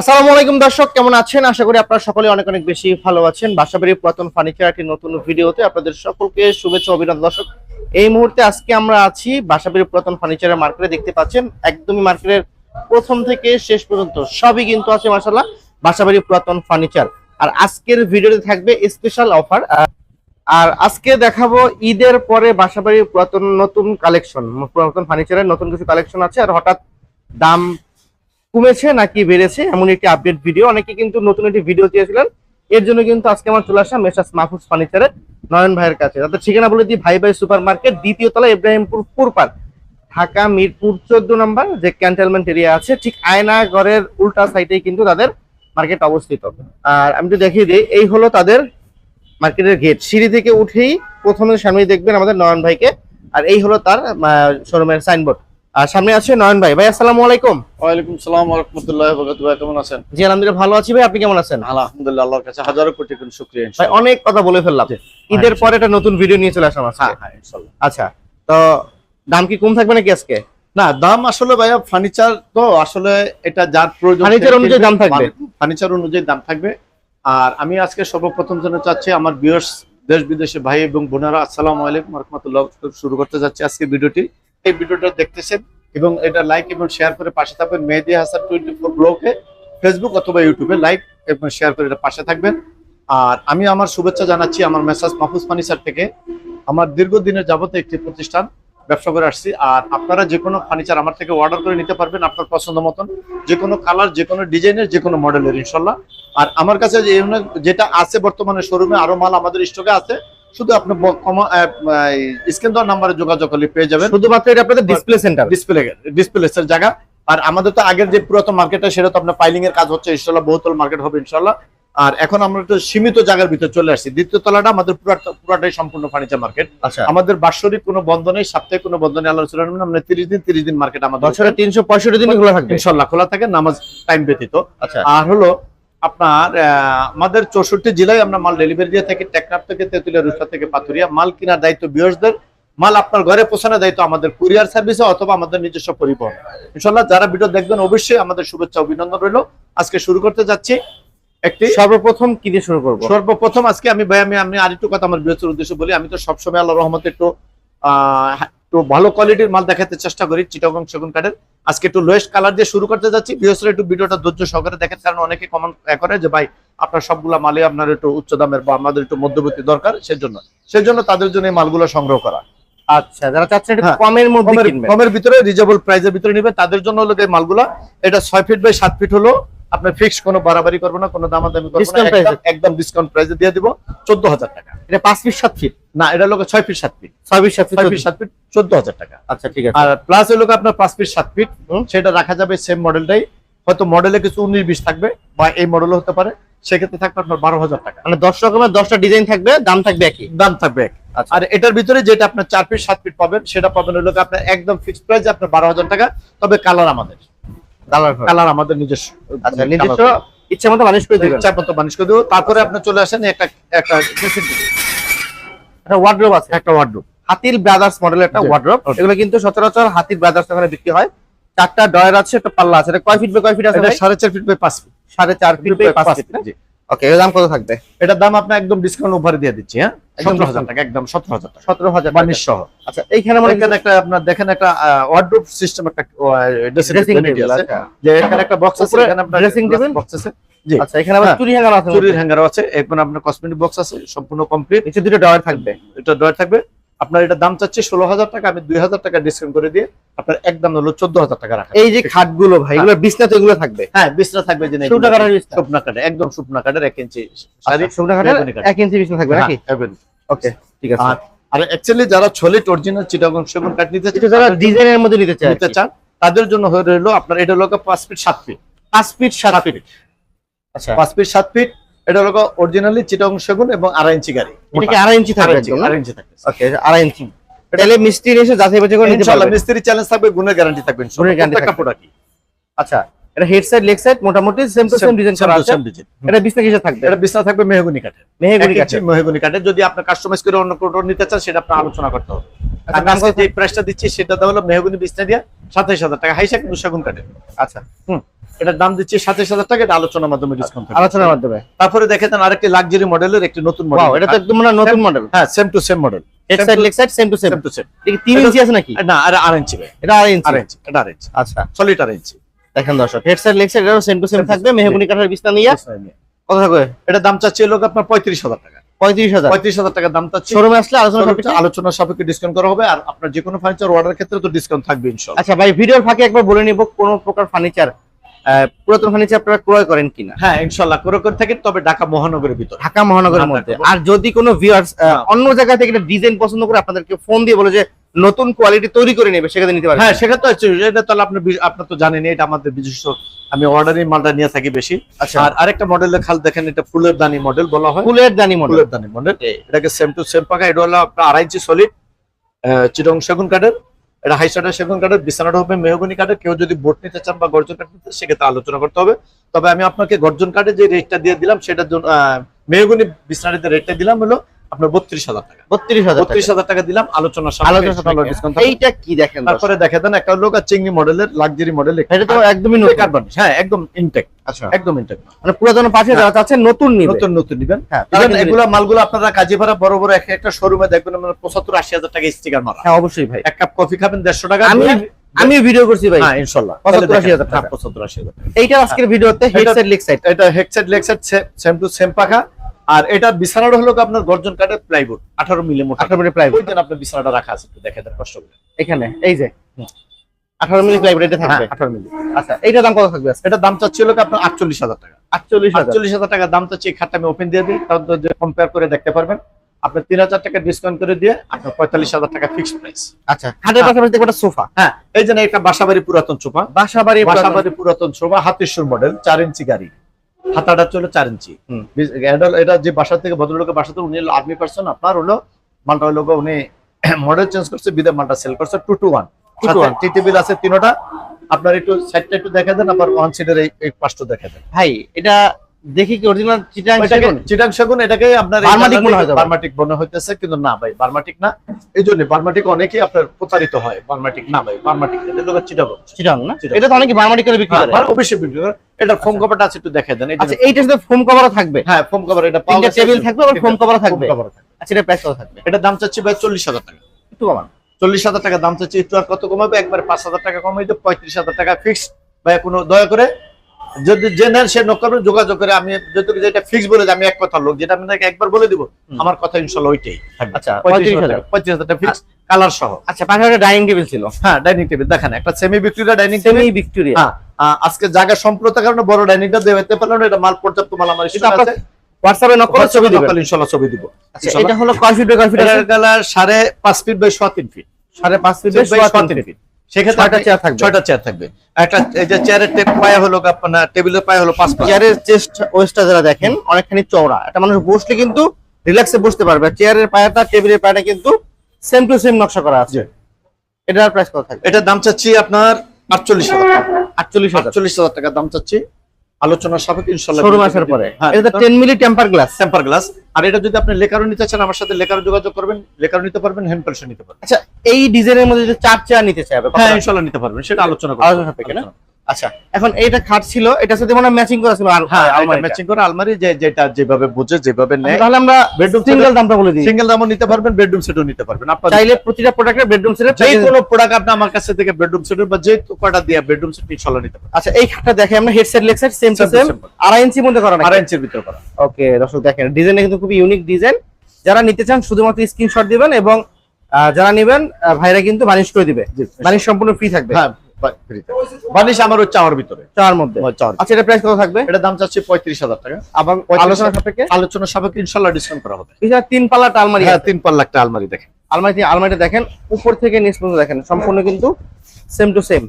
আসসালামু আলাইকুম দর্শক, কেমন আছেন? আশা করি আপনারা সকলে অনেক অনেক বেশি ভালো আছেন। বাসাবাড়ির পুরাতন ফার্নিচার একটি নতুন ভিডিওতে আপনাদের সকলকে শুভেচ্ছা অভিনন্দন। দর্শক, এই মুহূর্তে আজকে আমরা আছি বাসাবাড়ির পুরাতন ফার্নিচারের মার্কেটে, দেখতে পাচ্ছেন একদমই মার্কেটের প্রথম থেকে শেষ পর্যন্ত সবই কিন্তু আছে মাসাল্লাহ বাসাবাড়ির পুরাতন ফার্নিচার। আর আজকের ভিডিওতে থাকবে স্পেশাল অফার আর আজকে দেখাবো ঈদের পরে বাসাবাড়ির পুরাতন নতুন কালেকশন পুরাতন ফার্নিচারের নতুন কিছু কালেকশন আছে, আর হঠাৎ দাম কমেছে নাকি বেড়েছে, এমন একটি আপডেট ভিডিও অনেকে কিন্তু নতুন একটি ভিডিও চেয়েছিলেন। এর জন্য কিন্তু আজকে আমার চলে আসা মেসাস মাহফুজ ফার্নিচারের নয়ন ভাইয়ের কাছে। তাদের ঠিকানা বলে দিই, ভাই ভাই সুপার মার্কেট দ্বিতীয় তলা ইব্রাহিমপুর পুরপার ঢাকা, মিরপুর, চোদ্দ নম্বর, যে ক্যান্টনমেন্ট এরিয়া আছে, ঠিক আয়না ঘরের উল্টা সাইডেই কিন্তু তাদের মার্কেট অবস্থিত। আর আমি তো দেখিয়ে দিই, এই হলো তাদের মার্কেটের গেট সিঁড়ি থেকে উঠেই প্রথমে সামনে দেখবেন আমাদের নয়ন ভাইকে, আর এই হলো তার শোরুমের সাইনবোর্ড আর সামনে আছে নয়ন ভাই। ভাই আসসালামু আলাইকুম। ওয়ালাইকুম সালাম রহমতুল্লাহ বরকাতুহ। ভাই কেমন আছেন? জি আলহামদুলিল্লাহ ভালো আছি ভাই। আপনি কেমন আছেন? আলহামদুলিল্লাহ আল্লাহর কাছে হাজারো কোটি কোটি শুকরিয়া ভাই অনেক কথা বলে ফেললাম। ঈদের হ্যাঁ, পরে একটা নতুন ভিডিও নিয়ে চলে আসলাম আজকে। হ্যাঁ হ্যাঁ ইনশাআল্লাহ। আচ্ছা তো দাম কি কম থাকবে নাকি আজকে? না দাম আসলে ভাইয়া ফার্নিচার তো আসলে এটা যার প্রয়োজন Furniture অনুযায়ী দাম থাকবে। ফার্নিচার অনুযায়ী দাম থাকবে। আর আমি আজকে সর্বপ্রথম জন্য চাচ্ছি আমার বিয়ার্স দেশ বিদেশে ভাই এবং বোনেরা আসসালামু আলাইকুম রহমতুল্লাহ শুরু করতে যাচ্ছি আজকে ভিডিওটি এই ভিডিওটা দেখতেছেন এবং এটা লাইক এবং শেয়ার করে পাশে থাকবেন। মেহেদি হাসান টোয়েন্টি ফোর ব্লগে ফেসবুক অথবা ইউটিউবে লাইক এবং শেয়ার করে এটা পাশে থাকবেন। আর আমি আমার শুভেচ্ছা জানাচ্ছি আমার মেসাজ মাহফুজ ফার্নিচার থেকে। আমার দীর্ঘদিনের যাবত একটি প্রতিষ্ঠান, ব্যবসা করে আসছি। আর আপনারা যে কোনো ফার্নিচার আমার থেকে অর্ডার করে নিতে পারবেন আপনার পছন্দ মতন। যে কোনো কালার যে কোনো ডিজাইনের যে কোনো মডেলের ইনশাল্লাহ। আর আমার কাছে যেটা আছে বর্তমানে শোরুমে আরও মাল আমাদের স্টকে আছে। শুধু আপনি স্ক্রিন দেওয়ার নাম্বারে যোগাযোগ করলে পেয়ে যাবেন। শুধুমাত্র এটা আপনাদের ডিসপ্লে সেন্টার ডিসপ্লে ডিসপ্লে জায়গা। আর আমাদের তো আগের যে পুরাতন মার্কেটটা সেটা তো আপনার পাইলিং এর কাজ হচ্ছে ইনশাল্লাহ বহুতল মার্কেট হবে ইনশাল্লাহ। আর এখন আমরা একটু সীমিত জায়গার ভিতরে চলে আসছি। দ্বিতীয় তলাটা আমাদের পুরাটা পুরাটাই সম্পূর্ণ ফার্নিচার মার্কেট আচ্ছা। আমাদের বাৎসরিক কোনো বন্ধ নেই সাপ্তাহিক কোনো বন্ধ নেই রসুলের নামে আমরা তিরিশ দিন তিরিশ দিন মার্কেট আমাদের বছরে তিনশো পঁয়ষট্টি দিনই খোলা থাকবে। ইনশাল্লাহ খোলা থাকে নামাজ টাইম ব্যতীত। আচ্ছা। আর হলো আপনার আমাদের চৌষট্টি জেলায় আমরা মাল ডেলিভারি দিয়ে থাকি। টেকনাফ থেকে তেতুলিয়া রুসা থেকে পাথুরিয়া। মাল কেনার দায়িত্ব বিয়সদের। মাল আপনার ঘরে পৌঁছানোর দায়িত্ব আমাদের কুরিয়ার সার্ভিসে অথবা আমাদের নিজস্ব পরিবহন। ইনশাল্লাহ যারা ভিডিও দেখবেন অবশ্যই আমাদের শুভেচ্ছা অভিনন্দন রইল। আজকে শুরু করতে যাচ্ছি একটি সর্বপ্রথম কি দিয়ে শুরু করব? সর্বপ্রথম আজকে আমি ভাই আমি আমি আরেকটু কথা আমার বৃহত্তর উদ্দেশ্য বলি। আমি তো সবসময় আল্লাহ রহমতে একটু আহ, একটু ভালো কোয়ালিটির মাল দেখাতে চেষ্টা করি চিটাগং সেগুন কাঠের। আজকে একটু লোয়েস্ট কালার দিয়ে শুরু করতে যাচ্ছি। বৃহস্পতি একটু ভিডিওটা ধৈর্য সহকারে দেখেন কারণ অনেকে কমেন্ট করে যে ভাই আপনার সবগুলো মালে আপনার একটু উচ্চ দামের বা আমাদের একটু মধ্যবর্তী দরকার সেজন্য। সেজন্য তাদের জন্য এই মালগুলো সংগ্রহ করা। আচ্ছা যারা চাচ্ছেন একটু হ্যাঁ, কমের মধ্যে কমের ভিতরে রিজনেবল প্রাইসের ভিতরে নিবে। তাদের জন্য হলো এই মালগুলা এটা ছয় ফিট বাই সাত ফিট হলো। আপনার ফিক্স কোনো বাড়াবাড়ি করব না কোনো দামাদামি করব না একদম- ডিসকাউন্ট প্রাইসে দিয়ে দিব চোদ্দ হাজার টাকা। এটা পাঁচ ফিট সাত ফিট না এটা লোক ছয় ফিট সাত ফিট ছয় ফিট সাত ফিট ছয় ফিট সাত ফিট চোদ্দ হাজার টাকা। আচ্ছা ঠিক আছে। আর প্লাস হলো আপনার পাঁচ ফিট সাত ফিট সেটা রাখা যাবে সেম মডেলটাই হয়তো মডেলে কিছু উনিশ বিশ থাকবে বা এই মডেলও হতে পারে। সেক্ষেত্রে থাকবে আপনার বারো হাজার টাকা। মানে দশ রকমের দশটা ডিজাইন থাকবে দাম থাকবে একই। দাম থাকবে এক। আচ্ছা। আর এটার ভিতরে যেটা আপনার চার ফিট সাত ফিট পাবেন সেটা পাবেন হলো আপনার একদম ফিক্সড প্রাইস আপনার বারো হাজার টাকা। তবে কালার আমাদের। কালার আমাদের নিজস্ব আচ্ছা নিজস্ব ইচ্ছা মতো মানুষ করে দিবেন ইচ্ছা মতো মানুষ করে দেবো তারপরে আপনি চলে আসেন একটা একটা একটা ওয়ার্ড্রোব আছে। একটা ওয়ার্ডরোব হাতির ব্রাদার্স মডেলের একটা ওয়ার্ড্রোব এগুলো কিন্তু সচরাচর হাতির ব্রাদার্স ওখানে বিক্রি হয়। চারটা ডয়ার আছে একটা পাল্লা আছে। এটা কয় ফিট বাই কয় ফিট আছে সাড়ে চার ফিট বাই পাঁচ ফিট সাড়ে চার ফিট বাই পাঁচ ফিট। ওকে এর দাম কত থাকবে? এটার দাম আপনি একদম ডিসকাউন্ট দিয়ে দিচ্ছি হ্যাঁ? সতেরো হাজার। টাকা একদম সতেরো হাজার টাকা। সতেরো হাজার বানিশ সহ আচ্ছা এইখানে মনে এখানে একটা আপনার দেখেন একটা ওয়ার্ডরোব সিস্টেম একটা ড্রেসিং টেবিল আছে। আচ্ছা। যে এখানে একটা বক্স আছে এখানে আপনার ড্রেসিং টেবিল বক্স আছে। জি। আচ্ছা এখানে আবার হ্যাঁ। চুরি হ্যাঙ্গার আছে। চুরি হ্যাঙ্গার আছে। এখানে আপনার কসমেটিক বক্স আছে সম্পূর্ণ কমপ্লিট নিচে দুটো ডয়ার থাকবে। এটা ডয়ার থাকবে। আপনার এটা দাম চাচ্ছে ষোলো হাজার টাকা আমি দুই হাজার টাকা ডিসকাউন্ট করে দিয়ে আপনার একদম হলো চোদ্দ হাজার টাকা রাখা। এই যে খাটগুলো ভাই এগুলো বিছনা তো এগুলো থাকবে? হ্যাঁ বিছনা থাকবে যে শুকনা কাঠের শুকনা কাঠের একদম শুকনা কাঠের এক ইঞ্চি আচ্ছা, শুকনা কাঠের এক ইঞ্চি বিছনা থাকবে নাকি? হ্যাঁ, ওকে ঠিক আছে। আর অ্যাকচুয়ালি যারা ছলিট অরিজিনাল চিটাগং সেগুন কাঠ নিতে এটা যারা ডিজাইনের মধ্যে নিতে চায় নিতে চান তাদের জন্য হয়ে রইল আপনার এটা হলো পাঁচ ফিট সাত ফিট পাঁচ ফিট সাত ফিট আচ্ছা। পাঁচ ফিট সাত ফিট এটা হলো অরিজিনালি চিটং সেগুন এবং আড়াই ইঞ্চি গাড়ি। এটা কি আড়াই ইঞ্চি থাকবে আড়াই ইঞ্চি একদম না? আড়াই ইঞ্চি থাকবে। ওকে আড়াই ইঞ্চি। তাহলে মিস্ত্রি এসে যাচাই বাছাই করে নিতে ইনশাআল্লাহ মিস্ত্রি চ্যালেঞ্জ থাকবে গুণের গ্যারান্টি থাকবে ইনশাআল্লাহ। গ্যারান্টি প্রত্যেকটা থাকবে। আচ্ছা এটা হেড সাইড লেগ সাইড মোটামুটি সেম টু সেম ডিজাইন করা আছে। এটা বিছনা কিসে থাকবে? এটা বিছনা থাকবে মেহগনি কাঠের। মেহগনি এক কাঠে ইঞ্চি মেহগনি কাঠের। যদি আপনি কাস্টমাইজ করে অন্য কোনো নিতে চান সেটা আপনার আলোচনা করতে হবে। আচ্ছা, আজকে যে প্রাইসটা দিচ্ছি সেটা হলো মেহগনি বিছনা দিয়ে সাতাইশ হাজার টাকা। হাইসা কিন্তু সেগুন কাঠের। আচ্ছা। এটার দাম দিচ্ছি সাতাইশ হাজার টাকা। এটা আলোচনার মাধ্যমে ডিসকাউন্ট আলোচনার মাধ্যমে। তারপরে দেখে দেন আরেকটি লাক্সারি মডেলের একটি নতুন মডেল এটা তো একদম মানে নতুন মডেল হ্যাঁ same to same model head side leg side same to same same to same এটা কি 3 ইঞ্চি আছে নাকি? না আর আর ইঞ্চি। ভাই এটা আড়াই ইঞ্চি। এটা আর ইঞ্চি। আচ্ছা। সলিড আর ইঞ্চি। দেখেন দর্শক হেড সাইড লেগ সাইড এটাও সেম টু সেম থাকবে মেহগনি কাঠের বিছনা নিয়ে। কত থাকবে এটা দাম চাচ্ছে লোক আপনার পঁয়ত্রিশ হাজার টাকা। পঁয়ত্রিশ হাজার। পঁয়ত্রিশ হাজার টাকা দাম চাচ্ছি। শোরুমে আসলে আলোচনা সাপেক্ষে আলোচনা সাপেক্ষে ডিসকাউন্ট করা হবে আর আপনার যে কোনো ফার্নিচার অর্ডার ক্ষেত্রে তো ডিসকাউন্ট থাকবে ইনশাল্লাহ আচ্ছা ভাই ভিডিওর ফাঁকে একবার বলে নিব কোন প্রকার ফার্নিচার পুরাতন ফার্নিচার আপনারা ক্রয় করেন কিনা। হ্যাঁ ইনশাল্লাহ করে করে থাকি তবে ঢাকা মহানগরের ভিতরে। ঢাকা মহানগরের মধ্যে। আর যদি কোনো ভিউয়ার্স হ্যাঁ। অন্য জায়গা থেকে ডিজাইন পছন্দ করে আপনাদেরকে ফোন দিয়ে বলে যে নতুন কোয়ালিটি তৈরি করে নেবে সেখানে নিতে পারবেন হ্যাঁ সেটা তো আছে এটা তাহলে আপনি আপনার তো জানেন এটা আমাদের বিশেষ আমি অর্ডারই মালটা নিয়ে থাকি বেশি। আচ্ছা। আর আরেকটা মডেলের খাল দেখেন এটা ফুলের দানি মডেল বলা হয়। ফুলের দানি মডেল ফুলের দানি মডেল এটাকে সেম টু সেম পাকা এটা হলো আপনার আড়াই ইঞ্চি সলিড চিরং সেগুন কাঠের। এটা হাই হাইসাটা সেগুন কাঠের বিছানাটা হবে মেহগনি কাঠের। কেউ যদি বোট নিতে চান বা গর্জন কাঠ নিতে সেক্ষেত্রে আলোচনা করতে হবে। তবে আমি আপনাকে গর্জন কাঠের যে রেটটা দিয়ে দিলাম সেটার জন্য মেহগনি বিছানাটিতে রেটটা দিলাম হলো আপনার বত্রিশ হাজার টাকা। বত্রিশ হাজার বত্রিশ হাজার টাকা দিলাম আলোচনা আলোচনা ডিসকাউন্ট এইটা কি দেখেন তারপরে দেখে দেন একটা লোক আর চিংড়ি মডেলের লাক্সারি মডেল এটা তো একদমই নতুন। কার্বন হ্যাঁ একদম ইনটেক আচ্ছা। একদম ইনটেক মানে পুরাতন পাশে যারা চাচ্ছেন নতুন নিবে। নতুন নতুন নিবেন। হ্যাঁ এগুলো মালগুলো আপনারা কাজে ভাড়া বড় বড় এক একটা শোরুমে দেখবেন আমরা পঁচাত্তর আশি হাজার টাকা স্টিকার মারা। হ্যাঁ অবশ্যই ভাই। এক কাপ কফি খাবেন দেড়শো টাকা। আমি আমি ভিডিও করছি ভাই। হ্যাঁ ইনশাল্লাহ। 75,000 টাকা। হ্যাঁ পঁচাত্তর আশি হাজার টাকা। এইটা আজকের ভিডিওতে হেড সাইড লেগ সাইড এটা head set leg set same to same পাখা। আর এটা বিছানাটা হলো আপনার গর্জন কাঠের প্লাইউড আঠারো মিলি মোটা। আঠারো ওই জন্য আপনার বিছানাটা রাখা আছে একটু দেখে দেন কষ্ট করে। এখানে এই যে। আঠারো মিনিট প্লাইউড এটা থাকবে? আঠারো মিলি। আচ্ছা দাম কত থাকবে এটা দাম আপনার আটচল্লিশ হাজার টাকা। আটচল্লিশ হাজার। আটচল্লিশ হাজার টাকা দাম চাচ্ছি এই খাটটা আমি ওপেন দিয়ে দিই কম্পেয়ার করে দেখতে পারবেন। আপনার তিন হাজার টাকা ডিসকাউন্ট করে দিয়ে আপনার পঁয়তাল্লিশ হাজার টাকা ফিক্সড প্রাইস আচ্ছা পাশাপাশি একটা সোফা। হ্যাঁ এই জন্য একটা বাসাবাড়ি পুরাতন সোফা। বাসা বাড়ি বাসাবাড়ি পুরাতন সোফা হাতিশ্বর মডেল চার ইঞ্চি গাড়ি। হাতাটা চলো চার ইঞ্চি। এটা- যে বাসা থেকে ভদ্রলোকের বাসা থেকে উনি আর্মি পার্সন আপনার হলো মালটা হলো উনি মডেল চেঞ্জ করছে বিদে মালটা সেল করছে টু টু ওয়ান 2 to 1 টি টেবিল আছে তিনোটা। আপনার একটু সাইডটা একটু দেখা দেন আবার ওয়ান সিটের এই পাশটা দেখা দেন। ভাই এটা দেখি কি অরিজিনাল চিটাং চিটাং সেগুন এটাকে আপনার বার্মাটিক মনে হয় বার্মাটিক মনে হইতেছে কিন্তু না ভাই বার্মাটিক না। এই জন্য বার্মাটিক অনেকেই আপনার প্রতারিত হয় বার্মাটিক না ভাই বার্মাটিক এটা লোক চিটাগো। চিটাং না? এটা তো অনেকে বার্মাটি করে বিক্রি করে। হ্যাঁ, অবশ্যই বিক্রি করে। এটা ফোম কভারটা আছে একটু দেন। আচ্ছা এইটার সাথে ফোম কভারও থাকবে। হ্যাঁ ফোম কভার এটা তিনটা টেবিল থাকবে আবার ফোম কভারও থাকবে। আচ্ছা এটা থাকবে? এটা দাম চাচ্ছি ভাই চল্লিশ হাজার টাকা। একটু কমান। চল্লিশ হাজার টাকা দাম চাচ্ছি একটু আর কত কমাবে? একবার পাঁচ হাজার টাকা কমাই পঁয়ত্রিশ হাজার টাকা ফিক্সড ভাই কোনো দয়া করে যদি নেন সে নক করবেন যোগাযোগ করে আমি যেহেতু যেটা ফিক্স বলে আমি এক কথা লোক যেটা আপনাকে একবার বলে দিব আমার কথা ইনশাল্লাহ ওইটাই। আচ্ছা, পঁয়ত্রিশ হাজার। পঁয়ত্রিশ হাজার ফিক্স কালার সহ। আচ্ছা পাশে একটা ডাইনিং টেবিল ছিল। হ্যাঁ ডাইনিং টেবিল দেখেন একটা semi Victoria dining table semi Victoria হ্যাঁ আজকে জায়গা সম্প্রতার কারণে বড় ডাইনিংটা দেওয়াতে পারলাম না এটা মাল পর্যাপ্ত মাল আমার আছে। হোয়াটসঅ্যাপে নক করে ছবি দিবেন। ইনশাল্লাহ ছবি দিব আচ্ছা এটা হলো কয় ফিট বাই কয় ফিট কালার সাড়ে পাঁচ ফিট বাই সোয়া তিন ফিট সাড়ে পাঁচ ফিট ফিট বাই বাই সোয়া সোয়া তিন তিন ফিট ফিট সেক্ষেত্রে চেয়ার থাকবে। ছয়টা চেয়ার থাকবে। একটা এই যে চেয়ারের টেপ পায়া হলো আপনার টেবিলের পায়ে হলো পাঁচ পাঁচ চেয়ারের চেস্ট ওয়েস্টটা যারা দেখেন অনেকখানি চওড়া। একটা মানুষ বসলে কিন্তু রিল্যাক্সে বসতে পারবে। চেয়ারের পায়াটা টেবিলের পায়াটা কিন্তু সেম টু সেম নকশা করা আছে। এটার প্রাইস কত থাকবে? এটার দাম চাচ্ছি আপনার আটচল্লিশ হাজার আটচল্লিশ হাজার। আটচল্লিশ হাজার টাকা দাম চাচ্ছি। আলোচনার সাপেক্ষে শোরুম আসার পরে। হ্যাঁ এটা ten milli temper glass temper glass আর এটা যদি আপনি লেকারও নিতে চান আমার সাথে লেকারও যোগাযোগ করবেন লেকারও নিতে পারবেন হ্যান্ড প্রেশন নিতে পারবেন। আচ্ছা এই ডিজাইনের মধ্যে যদি চার চেয়ার নিতে চাই হ্যাঁ ইনশাল্লাহ নিতে পারবেন সেটা আলোচনা করব আলোচনা সাপেক্ষে না? আচ্ছা। এখন এইটা খাট ছিল এটার সাথে মনে ম্যাচিং করা ছিল আর হ্যাঁ আলমারিটা। ম্যাচিং করে আলমারি যে যেটা যেভাবে বুঝে যেভাবে নেয়। তাহলে আমরা বেডরুম সিঙ্গেল দামটা বলে দিই। সিঙ্গেল দামও নিতে পারবেন বেডরুম সেটও নিতে পারবেন। আপনার চাইলে প্রতিটা প্রোডাক্টের বেডরুম সেটের যে কোনো প্রোডাক্ট আপনি আমার কাছে থেকে বেডরুম সেটের বা যে কটা দিয়ে বেডরুম সেট নিতে পারবেন। আচ্ছা এই খাটটা দেখে আমরা head set leg set same to same same. আড়াই ইঞ্চির মধ্যে করা আড়াই ইঞ্চির ভিতরে করা। ওকে দর্শক দেখেন ডিজাইনটা কিন্তু খুবই ইউনিক ডিজাইন যারা নিতে চান শুধুমাত্র স্ক্রিনশট দিবেন এবং যারা নেবেন ভাইরা কিন্তু বানিশ করে দিবে। বানিশ সম্পূর্ণ ফ্রি থাকবে। হ্যাঁ। বানিশ আমার ওই চাওয়ার ভিতরে। চার মধ্যে। আচ্ছা এটা প্রাইস কত থাকবে? এটা দাম চাচ্ছি পঁয়ত্রিশ হাজার টাকা। এবং 35 আলোচনা সাপেক্ষে? আলোচনা সাপেক্ষে ইনশাল্লাহ ডিসকাউন্ট করা হবে। তিন পাল্লাটা আলমারি হ্যাঁ তিন পাল্লা একটা আলমারি দেখেন। আলমারি আলমারিটা দেখেন উপর থেকে নিচ পর্যন্ত দেখেন। সম্পূর্ণ কিন্তু সেম টু সেম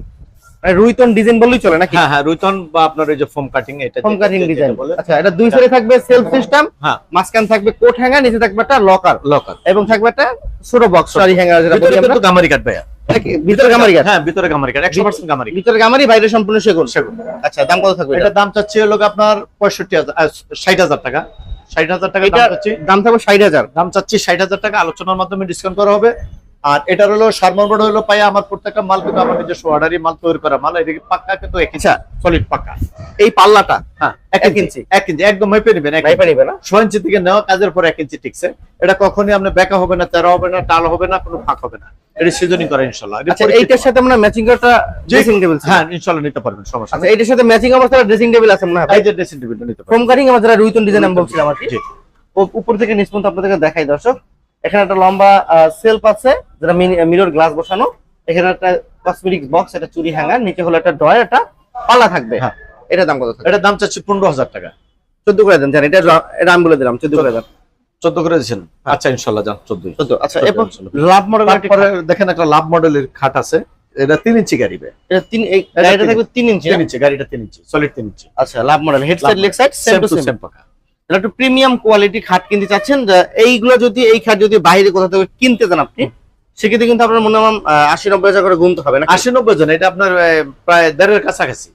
রুইতন ডিজাইন বললেই চলে নাকি? হ্যাঁ হ্যাঁ রুইতন বা আপনার ওই যে ফোম কাটিং এটা ফোম কাটিং ডিজাইন বলে। আচ্ছা এটা দুই সাইডে থাকবে সেলফ সিস্টেম হ্যাঁ মাঝখানে থাকবে কোট হ্যাঙ্গার নিচে থাকবে একটা লকার লকার এবং থাকবে একটা ছোট বক্স সরি হ্যাঙ্গার যেটা বলি আমরা। কিন্তু গামারি কাট ভাইয়া। ভিতরে গামারি হ্যাঁ ভিতরে গামারি কাঠ একশো পার্সেন্ট গামারি কাঠ। ভিতরে গামারি বাইরে সম্পূর্ণ সেগুন? সেগুন। আচ্ছা দাম কত থাকবে এটা? দাম চাচ্ছি হলো আপনার পঁয়ষট্টি হাজার ষাট হাজার টাকা। ষাট হাজার টাকা দাম চাচ্ছি। দাম থাকবে ষাট হাজার। দাম চাচ্ছি ষাট হাজার টাকা আলোচনার মাধ্যমে ডিসকাউন্ট করা হবে। আর এটার হলো সারমর্মড হলো পাই আমার প্রত্যেকটা মাল কিন্তু আমার নিজস্ব অর্ডারই মাল তৈরি করা মাল। এটা পাক্কা কিন্তু এক আচ্ছা। সলিড পাক্কা। এই পাল্লাটা? হ্যাঁ এক ইঞ্চি এক ইঞ্চি একদম মেপে নেবেন এক ভাইপা নিবে না? ছয় ইঞ্চি থেকে নেওয়া কাজের পর এক ইঞ্চি টিকছে। এটা কখনই আপনার বেঁকা হবে না তেরা হবে না টাল হবে না কোনো ফাঁক হবে না। এটা সিজনিং করে ইনশাল্লাহ এটা আচ্ছা এইটার সাথে আমরা ম্যাচিং করাটা ড্রেসিং টেবিল হ্যাঁ ইনশাল্লাহ নিতে পারবেন সমস্যা আচ্ছা এইটার সাথে ম্যাচিং অবস্থায় ড্রেসিং টেবিল আছে এই যে ড্রেসিং টেবিলটা নিতে পারবেন। ফোম কাটিং আমার যারা রুইতন ডিজাইন আমি বলছিলাম আর কি। ও- উপর থেকে নিচ পর্যন্ত আপনাদেরকে দেখাই দর্শক। এখানে একটা লম্বা সেলফ আছে যেটা মিরর গ্লাস বসানো। এখানে একটা কসমেটিক বক্স একটা চুরি হ্যাঙ্গার নিচে হলো একটা ড্রয়ার একটা পাল্লা থাকবে। হ্যাঁ। এটা দাম কত এটার দাম চাচ্ছি পনেরো হাজার টাকা। চোদ্দ করে দেন জান এটা এটা আমি বলে দিলাম চোদ্দ করে দেন। চোদ্দ করে দিচ্ছেন আচ্ছা ইনশাল্লাহ যান চোদ্দই চোদ্দ আচ্ছা চোদ্দ এরপর লাভ মডেল দেখেন একটা লাভ মডেলের খাট আছে এটা তিন ইঞ্চি গাড়ি বে। এটা তিন গাড়িটা থাকবে তিন ইঞ্চি তিন ইঞ্চি গাড়িটা তিন ইঞ্চি সলিড তিন ইঞ্চি। আচ্ছা love model head side leg side same to same পাকা একটু প্রিমিয়াম কোয়ালিটি খাট কিনতে চাচ্ছেন এইগুলো যদি এই খাট যদি বাইরে কোথাও থেকে কিনতে চান আপনি সেক্ষেত্রে কিন্তু আপনার মনে হয় আশি নব্বই হাজার করে গুনতে হবে না আশি নব্বই জন এটা আপনার প্রায় দেড়ের কাছাকাছি।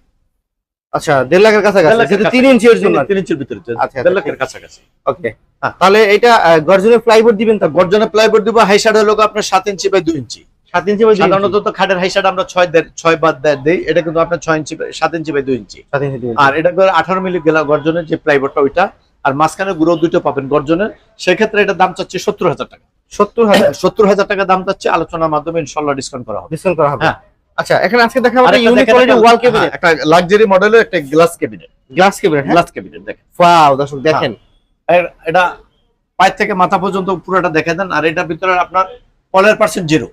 আচ্ছা দেড় লাখের কাছাকাছি দেড় লাখের তিন কাছাকাছি। জন্য। তিন- তিন ইঞ্চির ভিতরে আচ্ছা, আচ্ছা, দেড় লাখের কাছাকাছি। ওকে হ্যাঁ। তাহলে এটা গর্জনের প্লাইবোর্ড দিবেন তো? গর্জনে প্লাইবোর্ড দিব হলো আপনার সাত ইঞ্চি বাই দুই ইঞ্চি। সাত ইঞ্চি সাধারণত তো খাটের আমরা ছয় ছয় বাদ দেই এটা কিন্তু আপনার ছয় ইঞ্চি সাত ইঞ্চি বাই দুই ইঞ্চি। সাত ইঞ্চি আর এটা আঠারো মিলি গর্জনের যে প্লাইবোর্ডটা ওইটা আর মাঝখানে গুঁড়ো দুটো পাবেন গর্জনের। সেক্ষেত্রে এটা দাম চাচ্ছে সত্তর হাজার টাকা। সত্তর হাজার? সত্তর হাজার টাকা দাম চাচ্ছে আলোচনার মাধ্যমে ইনশাল্লাহ ডিসকাউন্ট করা হবে। ডিসকাউন্ট করা হবে। হ্যাঁ। আচ্ছা এখানে আজকে দেখা হবে ইউনিক কোয়ালিটি ওয়াল কেবিনেট হ্যাঁ, একটা লাক্সারি মডেলের একটা গ্লাস ক্যাবিনেট গ্লাস কেবিনেট হ্যাঁ? গ্লাস ক্যাবিনেট দেখেন। ওয়াও দর্শক দেখেন। এটা পায়ের থেকে মাথা পর্যন্ত পুরোটা দেখে দেন আর এটার ভিতরে আপনার পলের পার্সেন্ট জিরো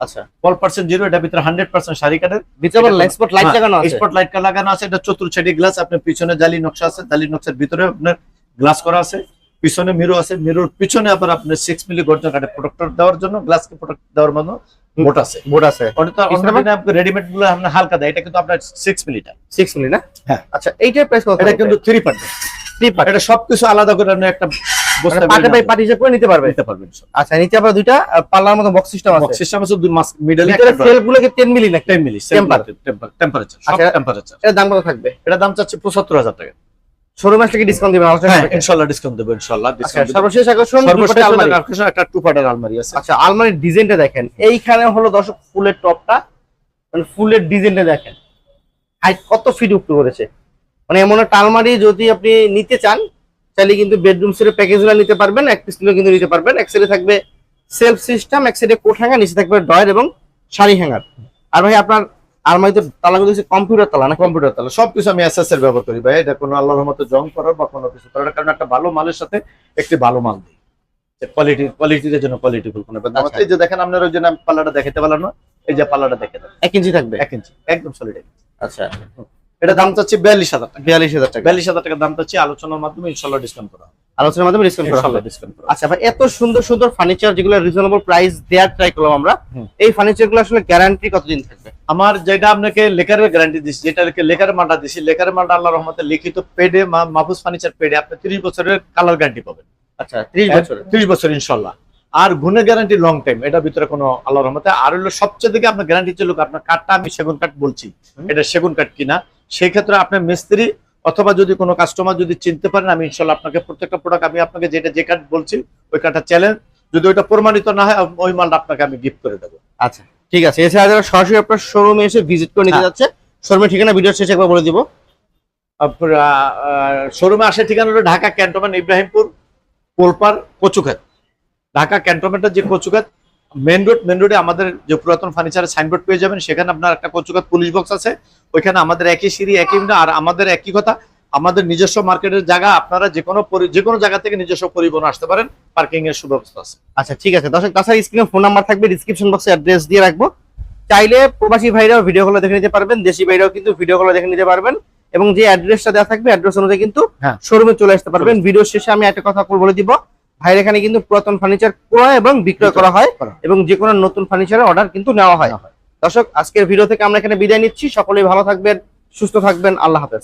আচ্ছা। পল পার্সেন্ট জিরো এটার ভিতরে হান্ড্রেড পার্সেন্ট শাড়ি কাঠের। ভিতরে স্পট লাইট হ্যাঁ, লাগানো আছে। স্পট লাইট লাগানো আছে এটা চতুর সাইডে গ্লাস আপনার পিছনে জালি নকশা আছে জালি নকশার ভিতরে আপনার গ্লাস করা আছে পিছনে মিরো আছে মিরোর পিছনে আবার আপনার সিক্স মিলি গর্জন কাঠে প্রোটেক্টর দেওয়ার জন্য গ্লাসকে প্রোটেক্ট দেওয়ার জন্য বোট আছে। আছে। রেডিমেডগুলো আপনার হালকা দেয় এটা কিন্তু আপনার সিক্স মিলিটা সিক্স মিলি না? হ্যাঁ। আচ্ছা এইটার প্রাইস এটা কিন্তু থ্রি পার্ট থ্রি পার্ট এটা সবকিছু আলাদা করে আপনি একটা বাই পার্ট হিসেবে করে নিতে পারবে? নিতে পারবেন আচ্ছা নিচে আবার দুইটা পাল্লার মতো বক্স সিস্টেম আছে। সিস্টেম আছে দুই মাস মিডলে ভিতরে 10 মিলি নাকি? 10 মিলি Temper। টেম্পারেচার আচ্ছা। টেম্পারেচার এর দাম কত থাকবে? এটা দাম চাচ্ছে 75000 টাকা। শোরুম আসলে কি ডিসকাউন্ট দিবেন? আলোচনা ইনশাআল্লাহ ডিসকাউন্ট দেব ইনশাআল্লাহ ডিসকাউন্ট সর্বশেষ আকর্ষণ সর্বশেষ আলমারি। আকর্ষণ একটা টু পার্টের আলমারি আছে। আচ্ছা আলমারির ডিজাইনটা দেখেন। এইখানে হলো দর্শক ফুলের টপটা মানে ফুলের ডিজাইনটা দেখেন। হাইট কত ফিট উপরে করেছে? মানে এমন একটা আলমারি যদি আপনি নিতে চান তাহলে কিন্তু বেডরুম সেটের প্যাকেজগুলো নিতে পারবেন এক পিস কিন্তু নিতে পারবেন। এক সাইডে থাকবে সেলফ সিস্টেম এক সাইডে কোট হ্যাঙ্গার নিচে থাকবে ডয়ার এবং শাড়ি হ্যাঙ্গার আর ভাই আপনার আলমারিতে হচ্ছে কম্পিউটার তালা না কম্পিউটার তাহলে সবকিছু আমি এসএস এর ব্যবহার করি ভাই। এটা কোনো আল্লাহর রহমতে জং করার বা কোনো কিছু করার কারণ একটা ভালো মালের সাথে একটি ভালো মাল দিই। কোয়ালিটি কোয়ালিটির জন্য কোয়ালিটি ফুল কোনো। আচ্ছা। এই যে দেখেন আপনার ওই জন্য আমি পাল্লাটা দেখাতে পারলাম না। এই যে পাল্লাটা দেখে এক ইঞ্চি থাকবে? এক ইঞ্চি একদম সলিড আচ্ছা। এটা দাম চাচ্ছি বিয়াল্লিশ হাজার টাকা। বিয়াল্লিশ হাজার টাকা। বিয়াল্লিশ হাজার টাকা দাম চাচ্ছি আলোচনার মাধ্যমে ইনশাল্লাহ ডিসকাউন্ট করা হবে। আলোচনার মাধ্যমে ডিসকাউন্ট করা হবে। আচ্ছা ভাই এত সুন্দর সুন্দর ফার্নিচার যেগুলো রিজনেবল প্রাইস দেওয়ার ট্রাই করলাম আমরা এই ফার্নিচারগুলো আসলে গ্যারান্টি কতদিন থাকবে? আমার যেটা আপনাকে গ্যারান্টি দিচ্ছি যেটা মালটা দিচ্ছি মালটা আল্লাহ রহমতে লিখিত পেডে মাহফুজ ফার্নিচার পেডে আপনি তিরিশ বছরের কালার গ্যারান্টি পাবেন। আচ্ছা ত্রিশ বছর ত্রিশ বছর ইনশাল্লাহ। আর গুণের গ্যারান্টি লং টাইম এটা ভিতরে কোনো আল্লাহ রহমতে। আর হলো সবচেয়ে থেকে আপনার গ্যারান্টি ছিল আপনার কাঠটা আমি সেগুন কাঠ বলছি। এটা সেগুন কাঠ কিনা সেই ক্ষেত্রে আপনার মিস্ত্রি অথবা যদি কোনো কাস্টমার যদি চিনতে পারেন আমি ইনশাল্লাহ আপনাকে প্রত্যেকটা প্রোডাক্ট আমি আপনাকে যেটা যে কার্ড বলছি ওই কাঠটা চ্যালেঞ্জ যদি ওইটা প্রমাণিত না হয় ওই মালটা আপনাকে আমি গিফট করে দেবো। আচ্ছা ঠিক আছে। এছাড়া যারা সরাসরি আপনার শোরুমে এসে ভিজিট করে নিতে হ্যাঁ। যাচ্ছে শোরুমের ঠিকানা ভিডিও শেষে একবার বলে দিব। শোরুমে আসার ঠিকানা হলো ঢাকা ক্যান্টনমেন্ট ইব্রাহিমপুর পোলপার কচুখাত ঢাকা ক্যান্টনমেন্টের যে কচুখাত মেন রোড মেন রোডে আমাদের যে পুরাতন ফার্নিচারের সাইনবোর্ড পেয়ে যাবেন সেখানে আপনার একটা কচুখাত পুলিশ বক্স আছে। ওইখানে আমাদের একই সিঁড়ি একই আর আমাদের একই কথা আমাদের নিজস্ব মার্কেটের জায়গা আপনারা যে কোনো যে কোনো জায়গা থেকে নিজস্ব পরিবহন আসতে পারেন পার্কিং এর সুব্যবস্থা আছে। আচ্ছা ঠিক আছে। দর্শক তাছাড়া স্ক্রিনে ফোন নাম্বার থাকবে ডিসক্রিপশন বক্সে অ্যাড্রেস দিয়ে রাখব। চাইলে প্রবাসী ভাইরাও ভিডিও কলে দেখে নিতে পারবেন দেশি ভাইরাও কিন্তু ভিডিও কলে দেখে নিতে পারবেন এবং যে অ্যাড্রেসটা দেওয়া থাকবে অ্যাড্রেস অনুযায়ী কিন্তু হ্যাঁ। শোরুমে চলে আসতে পারবেন। ভিডিও শেষে আমি একটা কথা বলে দিব। ভাইয়ের এখানে কিন্তু পুরাতন ফার্নিচার ক্রয় এবং বিক্রয় করা হয় এবং যে কোনো নতুন ফার্নিচারের অর্ডার কিন্তু নেওয়া হয়। দর্শক আজকের ভিডিও থেকে আমরা এখানে বিদায় নিচ্ছি। সকলেই ভালো থাকবেন সুস্থ থাকবেন। আল্লাহ হাফেজ।